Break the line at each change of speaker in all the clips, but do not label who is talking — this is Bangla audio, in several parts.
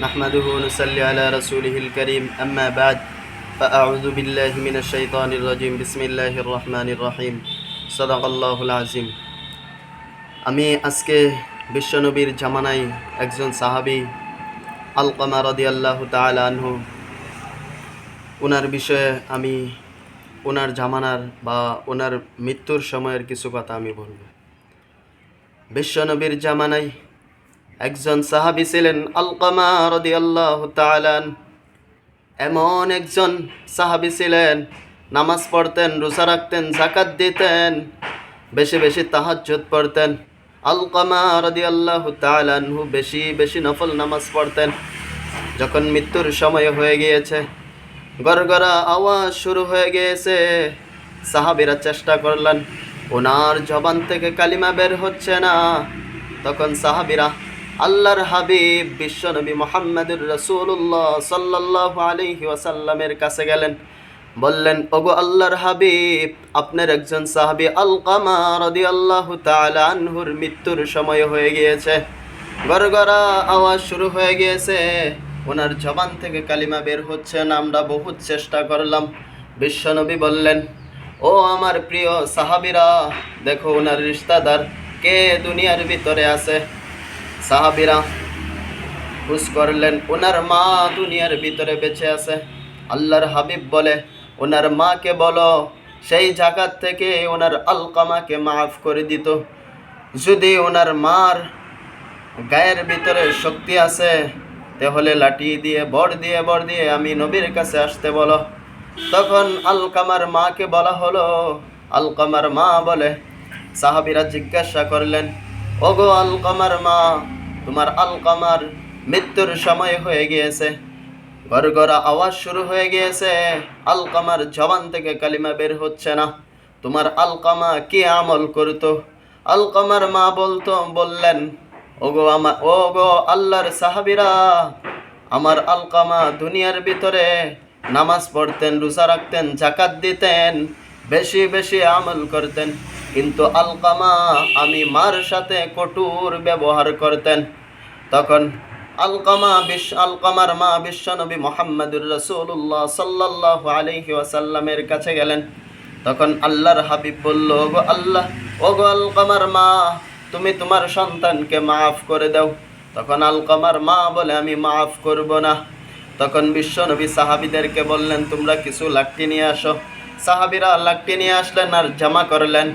نحمده ونصلي على رسوله الكريم أما بعد فأعوذ بالله من الشيطان الرجيم بسم الله الرحمن الرحيم صدق الله العظيم আমি আজকে বিশ্বনবীর জামানায় একজন সাহাবী আলকামা রদিয়াল্লাহু তাআলা আনহু ওনার বিষয়ে আমি ওনার জামানার বা ওনার মৃত্যুর সময়ের কিছু কথা আমি বলবো বিশ্বনবীর জামানায় একজন সাহাবী ছিলেন আলকামা রদিয়াল্লাহু তাআলা আনহু। এমন একজন সাহাবী ছিলেন, নামাজ পড়তেন, রোজা রাখতেন জাকাত দিতেন, বেশি বেশি তাহাজ্জুদ পড়তেন। আলকামা রাদিয়াল্লাহু তাআলা আনহু বেশি বেশি নফল নামাজ পড়তেন। যখন মৃত্যুর সময় হয়ে গিয়েছে, গড়গড়া আওয়াজ শুরু হয়ে গিয়েছে। সাহাবীরা চেষ্টা করলেন, ওনার জবান থেকে কালিমা বের হচ্ছে না। তখন সাহাবীরা আল্লাহর হাবিব বিশ্বনবী মোহাম্মদুর রসুল্লাহ সাল্লাল্লাহু আলাইহি ওয়াসাল্লামের কাছে গেলেন। বললেন, ওগো আল্লাহর হাবিব, আপনার একজন সাহাবী আলকামা রাদিয়াল্লাহু তাআলা আনহুর মৃত্যুর সময় হয়ে গিয়েছে। গড়গড়া আওয়াজ শুরু হয়ে গিয়েছে। ওনার জবান থেকে কালিমা বের হচ্ছে না, আমরা বহুত চেষ্টা করলাম। বিশ্বনবী বললেন, ও আমার প্রিয় সাহাবিরা, দেখো ওনার রিশতাদার কে দুনিয়ার ভিতরে আছে। সাহাবীরা খুশ করলেন, ওনার মা দুনিয়ার ভিতরে বেঁচে আছে। আল্লাহর হাবিব বলে, ওনার মাকে বলো, সেই জায়গার থেকে ওনার আলকামাকে মাফ করে দিত। যদি ওনার মার গায়ের ভিতরে শক্তি আছে, তাহলে লাঠি দিয়ে বর দিয়ে বর দিয়ে আমি নবীর কাছে আসতে বলো। তখন আলকামার মাকে বলা হলো, আলকামার মা বলে, সাহাবিরা জিজ্ঞাসা করলেন, ওগো আলকামার মা তোমার আলকামার মৃত্যুর সময় হয়ে গিয়েছে। গড়গড়া আওয়াজ শুরু হয়ে গিয়েছে। আলকামার জবান থেকে কালিমা বের হচ্ছে না। তোমার আলকামা কি আমল করতো? আলকামার মা বলতো, বললেন, ওগো আমার ওগো আল্লাহর সাহাবিরা, আমার আলকামা দুনিয়ার ভিতরে নামাজ পড়তেন, রোজা রাখতেন জাকাত দিতেন বেশি বেশি আমল করতেন। কিন্তু আলকামা আমি মার সাথে কঠোর ব্যবহার করতেন। তখন আলকামা বিশ্ব আলকামার মা বিশ্বনবী মোহাম্মদুর রসুল্লাহ সাল্লাহ আলহি ওয়াসাল্লামের কাছে গেলেন। তখন আল্লাহর হাবিব বলল, ওগো আল্লাহ, ওগো আলকামার মা, তুমি তোমার সন্তানকে মাফ করে দাও। তখন আলকামার মা বলে, আমি মাফ করব না। তখন বিশ্বনবী সাহাবিদেরকে বললেন, তোমরা কিছু লাকটি নিয়ে আসো। সাহাবিরা লাকটি নিয়ে আসলেন আর জমা করলেন।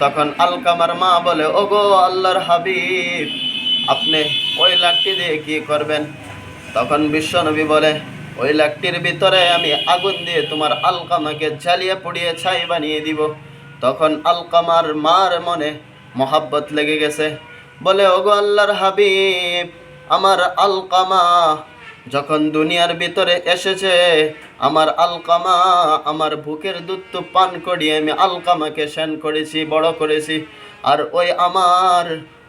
তখন আলকামার মা বলে, ওগো আল্লাহর হাবিব, আপনি ওই লাকটি দিয়ে কি করবেন? তখন বিশ্বনবী বলে, ওই লাকটির ভিতরে আমি আগুন দিয়ে তোমার আলকামাকে জ্বালিয়ে পুড়িয়ে ছাই বানিয়ে দিব। তখন আলকামার মার মনে মহাব্বত লেগে গেছে। বলে, ওগো আল্লাহর হাবিব, আমার আলকামা যখন দুনিয়ার ভিতরে এসেছে আমার আলকামা, আমার বুকের দুধ তো পান করিয়ে আমি আলকামাকে সেন করেছি, বড় করেছি। আর ওই আমার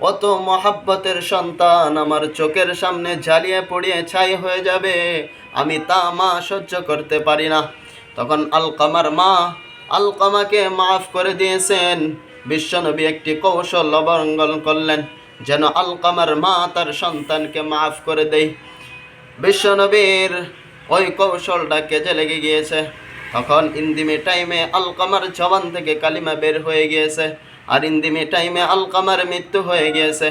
অত মহাব্বতের সন্তান আমার চোখের সামনে জ্বালিয়ে পড়িয়ে ছাই হয়ে যাবে, আমি তা মা সহ্য করতে পারি না। তখন আলকামার মা আলকামাকে মাফ করে দিয়েছেন। বিশ্বনবী একটি কৌশল অবলম্বন করলেন, যেন আলকামার মা তার সন্তানকে মাফ করে দেয়। বিশ্বনবীর ওই কৌশলটা কেজে লেগে গিয়েছে। তখন ইন্দিমে টাইমে আলকামার জবান থেকে কালিমা বের হয়ে গিয়েছে আর ইন্দিমে টাইমে আলকামার মৃত্যু হয়ে গিয়েছে।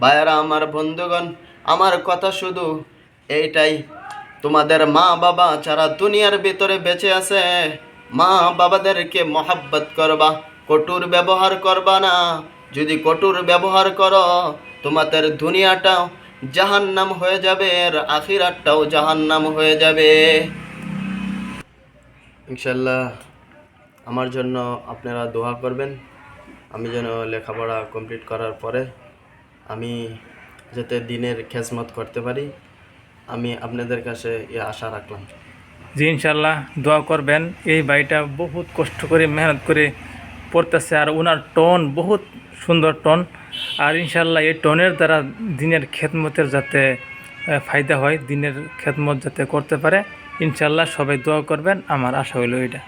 ভাইয়ারা, আমার বন্ধুগণ, আমার কথা শুধু এইটাই। তোমাদের মা বাবা যারা দুনিয়ার ভিতরে বেঁচে আছে মা বাবাদেরকে মহাব্বত করবা, কটুর ব্যবহার করবা না। যদি কটুর ব্যবহার করো, তোমাদের দুনিয়াটাও জাহান্নাম হয়ে যাবে আর আখিরাতটাও জাহান্নাম হয়ে যাবে। ইনশাল্লাহ আমার জন্য আপনারা দোয়া করবেন। আমি যেন লেখাপড়া কমপ্লিট করার পরে আমি যাতে দিনের খেজমত করতে পারি, আমি আপনাদের কাছে এ আশা রাখলাম।
জি ইনশাল্লাহ দোয়া করবেন। এই বাড়িটা বহুত কষ্ট করে, মেহনত করে পড়তেছে আর ওনার টন বহুত সুন্দর টন আর ইনশাল্লাহ এই টনের দ্বারা দিনের খেদমতের যাতে ফায়দা হয়, দিনের খেদমত যাতে করতে পারে ইনশাল্লাহ সবাই দোয়া করবেন। আমার আশা হইল এটা